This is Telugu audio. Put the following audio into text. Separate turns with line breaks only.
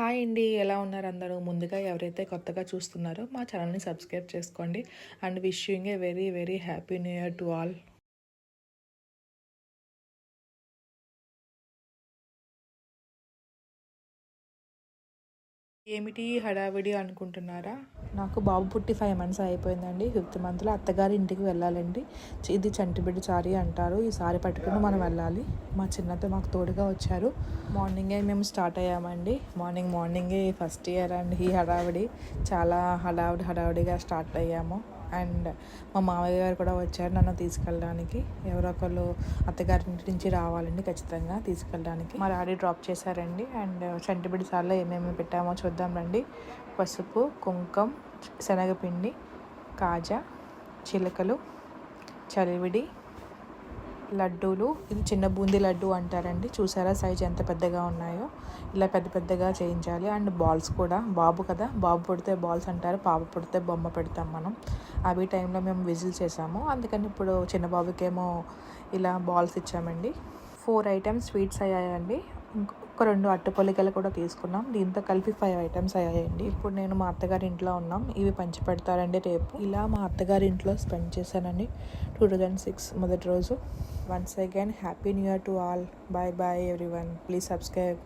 హాయ్ అండి. ఎలా ఉన్నారు అందరూ? ముందుగా ఎవరైతే కొత్తగా చూస్తున్నారో మా ఛానల్ని సబ్స్క్రైబ్ చేసుకోండి. And wishing a very very happy new year to all. ఏమిటి హడావిడి అనుకుంటున్నారా? నాకు బాబు పుట్టి ఫైవ్ మంత్స్ అయిపోయిందండి. ఫిఫ్త్ మంత్లో అత్తగారి ఇంటికి వెళ్ళాలండి. ఇది చంటిబిడ్డ సారీ అంటారు. ఈ సారీ పట్టుకుని మనం వెళ్ళాలి. మా చిన్నతో మాకు తోడుగా వచ్చారు. మార్నింగే మేము స్టార్ట్ అయ్యామండి. మార్నింగ్ మార్నింగే ఫస్ట్ ఇయర్ అండ్ ఈ హడావిడి. చాలా హడావిడి హడావిడిగా స్టార్ట్ అయ్యాము. అండ్ మా మామయ్య గారు కూడా వచ్చారు నన్ను తీసుకెళ్ళడానికి. ఎవరో ఒకళ్ళు అత్తగారింటి నుంచి రావాలండి ఖచ్చితంగా తీసుకెళ్ళడానికి. మా డాడీ డ్రాప్ చేశారండి. అండ్ చంటిబిడి సార్లో ఏమేమి పెట్టామో చూద్దాం రండి. పసుపు కుంకం శనగపిండి కాజా చిలకలు చలివిడి లడ్డూలు ఇది చిన్న బూందీ లడ్డు అంటారండి. చూసారా సైజ్ ఎంత పెద్దగా ఉన్నాయో? ఇలా పెద్ద పెద్దగా చేయించాలి. అండ్ బాల్స్ కూడా. బాబు కదా? బాబు పుడితే బాల్స్ అంటారు పాప పుడితే బొమ్మ పెడతాం మనం. అవి టైంలో మేము విజిల్ చేసాము. అందుకని ఇప్పుడు చిన్న బాబుకేమో ఇలా బాల్స్ ఇచ్చామండి. ఫోర్ ఐటమ్స్ స్వీట్స్ అయ్యాయండి. ఇంకొక రెండు అట్టుపొలికలు కూడా తీసుకున్నాం. దీంతో కలిపి ఫైవ్ ఐటమ్స్ అయ్యాయండి. ఇప్పుడు నేను మా అత్తగారి ఇంట్లో ఉన్నాం. ఇవి పంచి పెడతారండి రేపు. ఇలా మా అత్తగారి ఇంట్లో స్పెండ్ చేశానండి. టూ థౌజండ్ సిక్స్ మొదటి రోజు. Once again happy new year to all bye bye everyone please subscribe